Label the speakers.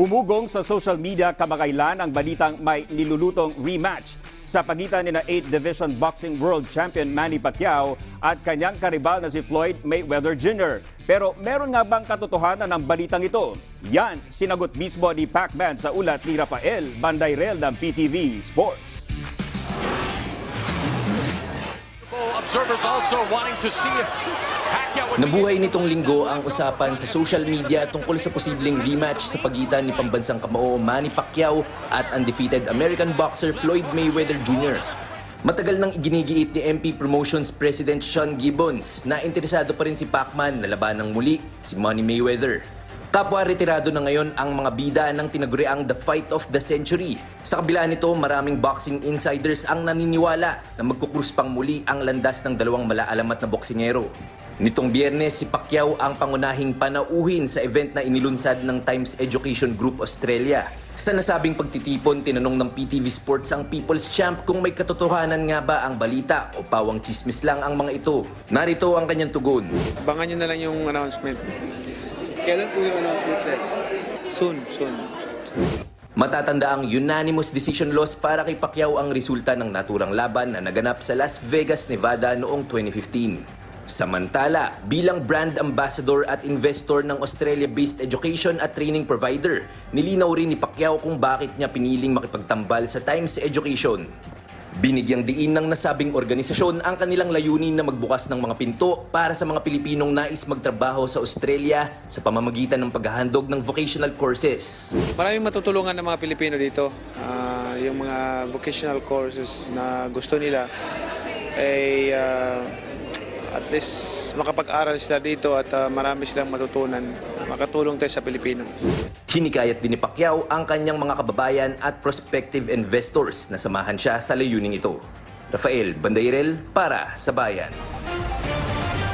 Speaker 1: Umugong sa social media kamakailan ang balitang may nilulutong rematch sa pagitan ni na 8 Division Boxing World Champion Manny Pacquiao at kanyang karibal na si Floyd Mayweather Jr. Pero meron nga bang katotohanan ng balitang ito? Yan, sinagot mismo ni Pacman sa ulat ni Rafael Bandayrel ng PTV Sports.
Speaker 2: Observers also wanting to see if
Speaker 3: Nabuhay nitong linggo ang usapan sa social media tungkol sa posibleng rematch sa pagitan ni pambansang kamao Manny Pacquiao at undefeated American boxer Floyd Mayweather Jr. Matagal nang iginigiit ni MP Promotions President Sean Gibbons na interesado pa rin si Pacman na labanang muli si Manny Mayweather. Kapwa retirado na ngayon ang mga bida ng tinaguriang The Fight of the Century. Sa kabila nito, maraming boxing insiders ang naniniwala na magkukrus pang muli ang landas ng dalawang malaalamat na boksingero. Nitong biyernes, si Pacquiao ang pangunahing panauhin sa event na inilunsad ng Times Education Group Australia. Sa nasabing pagtitipon, tinanong ng PTV Sports ang People's Champ kung may katotohanan nga ba ang balita o pawang chismis lang ang mga ito. Narito ang kanyang tugon.
Speaker 4: Abangan nyo na lang yung announcement.
Speaker 5: Kailan po yung announcement, sir?
Speaker 4: Soon, soon.
Speaker 3: Matatanda ang unanimous decision loss para kay Pacquiao ang resulta ng naturang laban na naganap sa Las Vegas, Nevada noong 2015. Samantala, bilang brand ambassador at investor ng Australia-based education at training provider, nilinaw rin ni Pacquiao kung bakit niya piniling makipagtambal sa Times Education. Binigyang diin ng nasabing organisasyon ang kanilang layunin na magbukas ng mga pinto para sa mga Pilipinong nais magtrabaho sa Australia sa pamamagitan ng paghahandog ng vocational courses.
Speaker 4: Maraming matutulungan ng mga Pilipino dito. Ah, yung mga vocational courses na gusto nila ay ah, at least makapag-aral sila dito at ah, marami silang matutunan. Makatulong tayo sa Pilipino.
Speaker 3: Hinikayat din ni Pacquiao ang kanyang mga kababayan at prospective investors na samahan siya sa layuning ito. Rafael Bandairel para sa Bayan.